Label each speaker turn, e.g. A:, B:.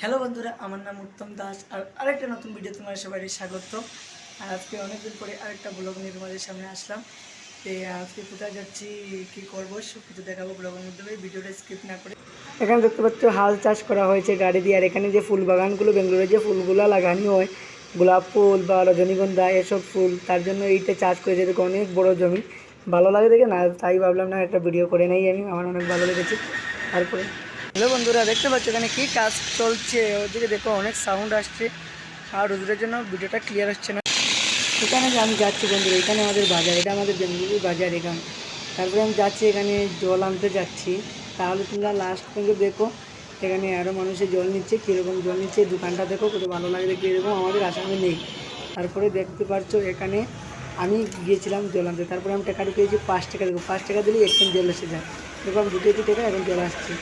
A: Hello বন্ধুরা, আমার নাম উত্তম দাস আর আরেকটা নতুন ভিডিও তোমার সবাই স্বাগত। আর আজকে অনেকদিন পরে আরেকটা ব্লগ নিয়ে তোমাদের সামনে আসলাম। তো আজকে কোথায় যাচ্ছি, কি করব সব কিছু দেখাবো ব্লগের মধ্যে ভিডিওটা স্কিপ না করে। এখানে দেখতে পাচ্ছ, হাল চাষ করা হয়েছে গাড়ি দিয়ে, আর এখানে যে ফুল বাগানগুলো বেঙ্গালুরে যে ফুলগুলো লাগানো হয়, গোলাপ ফুল বা রজনীগন্ধা, এসব ফুল, তার জন্য এইটা চাষ করেছে। দেখো, অনেক বড় জমি। ভালো লাগে দেখে না, তাই ভাবলাম না একটা ভিডিও করে নেই আমি, আমার অনেক ভালো লেগেছে। তারপরে হ্যালো বন্ধুরা, দেখতে পাচ্ছ এখানে কি কাজ চলছে? ওদিকে দেখো অনেক সাউন্ড আসছে। আর রোদের জন্য ভিডিওটা ক্লিয়ার হচ্ছে না। এখানে যে আমি যাচ্ছি বন্ধুরা, এখানে আমাদের বাজার, এটা আমাদের বেঙ্গুলির বাজার এখানে। তারপরে আমি যাচ্ছি, এখানে জল আনতে যাচ্ছি। তাহলে তোমরা লাস্ট পর্যন্ত দেখো, এখানে আরও মানুষের জল নিচ্ছে, কীরকম জল নিচ্ছে, দোকানটা দেখো, কত ভালো লাগে দেখি এরকম আমাদের আসামে নেই। তারপরে দেখতে পাচ্ছ এখানে আমি গিয়েছিলাম জল আনতে। তারপরে আমি টাকা ঢুকিয়েছি, পাঁচ টাকা। দেবো পাঁচ টাকা দিলেই একদিন জল এসে যায়। দেখো আমি ঢুকিয়েছি টাকা, এখন জল আসছে।